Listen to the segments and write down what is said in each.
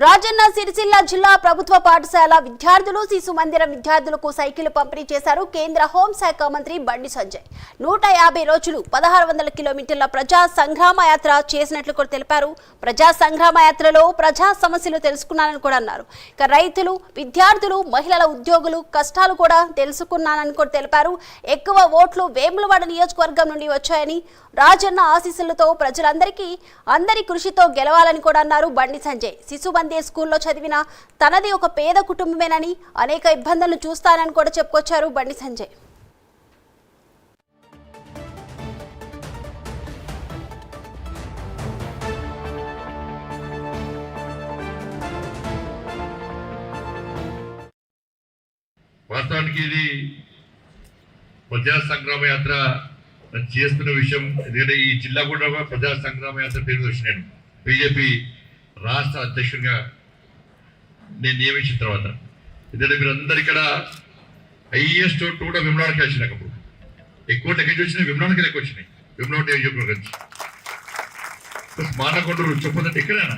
రాజన్న సిరిసిల్ల జిల్లా ప్రభుత్వ పాఠశాల విద్యార్థులు శిశు మందిరం విద్యార్థులకు సైకిల్ పంపిణీ చేశారు కేంద్ర హోంశాఖ మంత్రి బండి సంజయ్. నూట యాభై రోజులు పదహారు వందల కిలోమీటర్ల ప్రజా సంగ్రామ యాత్ర చేసినట్లు కూడా తెలిపారు. ప్రజా సంగ్రామ యాత్రలో ప్రజా సమస్యలు తెలుసుకున్నానని కూడా అన్నారు. ఇక రైతులు విద్యార్థులు మహిళల ఉద్యోగులు కష్టాలు కూడా తెలుసుకున్నానని కూడా తెలిపారు. ఎక్కువ ఓట్లు వేములవాడ నియోజకవర్గం నుండి వచ్చాయని రాజన్న ఆశీస్సులతో ప్రజలందరికీ అందరి కృషితో గెలవాలని కూడా అన్నారు బండి సంజయ్. శిశు మంది స్కూల్లో చదివిన తనది ఒక పేద కుటుంబమేనని అనేక ఇబ్బందులను చూస్తానని కూడా చెప్పుకొచ్చారు బండి సంజయ్. వాస్తవానికి ఇది ప్రజా సంగ్రామ యాత్ర చేస్తున్న విషయం. ఎందుకంటే ఈ జిల్లా కూడా ప్రజా సంగ్రామ యాత్ర పేరు వచ్చినాను బీజేపీ రాష్ట్ర అధ్యక్షుడిగా నేను నియమించిన తర్వాత ఎందుకంటే మీరందరు ఇక్కడ హైయెస్ట్ ఓటు కూడా విమలానికి వచ్చినాయి అప్పుడు ఎక్కువ ఓట్లు వచ్చినాయి విమలానికి లెక్క వచ్చినాయి. విమలా నియోజకవర్గం నుంచి. మానకొండూరు చెప్పదంటే ఇక్కడేనా?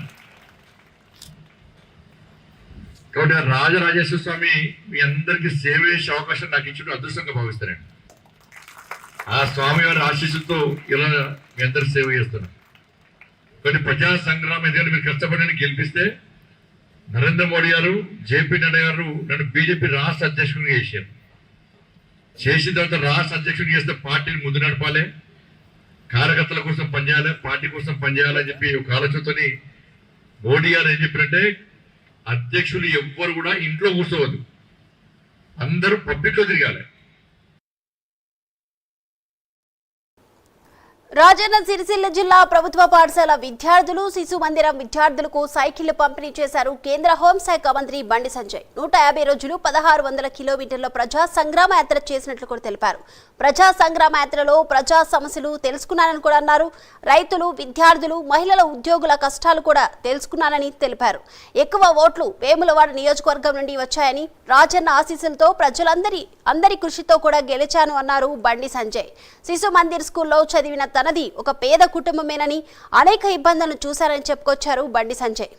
కాబట్టి రాజరాజేశ్వర స్వామి మీ అందరికీ సేవ చేసే అవకాశం నాకు ఇచ్చిన అదృష్టంగా భావిస్తానండి. ఆ స్వామి వారి ఆశీస్సుతో ఇలా మీ అందరికి సేవ చేస్తున్నాను. కొన్ని ప్రజా సంగ్రామం ఏదైనా మీరు కష్టపడి గెలిపిస్తే నరేంద్ర మోడీ గారు జేపీ నడ్డా గారు నన్ను బీజేపీ రాష్ట్ర అధ్యక్షుడిగా చేశారు. చేసిన తర్వాత రాష్ట్ర అధ్యక్షుడిని చేస్తే పార్టీని ముందు నడపాలి కార్యకర్తల కోసం పనిచేయాలి పార్టీ కోసం పనిచేయాలని చెప్పి ఒక ఆలోచనతోని మోడీ గారు ఏం చెప్పారంటే అధ్యక్షులు ఎవ్వరు కూడా ఇంట్లో కూర్చోవద్దు. అందరూ పబ్లిక్లో తిరగాలి. రాజన్న సిరిసిల్ల జిల్లా ప్రభుత్వ పాఠశాల విద్యార్థులు శిశు మందిరం విద్యార్థులకు సైకిళ్ళు పంపిణీ చేశారు కేంద్ర హోంశాఖ మంత్రి బండి సంజయ్. నూట యాభై రోజులు పదహారు వందల కిలోమీటర్ల ప్రజా సంగ్రామ యాత్ర చేసినట్లు కూడా తెలిపారు. ప్రజా సంగ్రామ యాత్రలో ప్రజా సమస్యలు తెలుసుకున్నానని కూడా అన్నారు. రైతులు విద్యార్థులు మహిళల ఉద్యోగుల కష్టాలు కూడా తెలుసుకున్నానని తెలిపారు. ఎక్కువ ఓట్లు వేములవాడ నియోజకవర్గం నుండి వచ్చాయని రాజన్న ఆశీస్సులతో ప్రజలందరి అందరి కృషితో కూడా గెలిచాను అన్నారు బండి సంజయ్. శిశు మందిర్ స్కూల్లో చదివిన తనది ఒక పేద కుటుంబమేనని అనేక ఇబ్బందులను చూశారని చెప్పుకొచ్చారు బండి సంజయ్.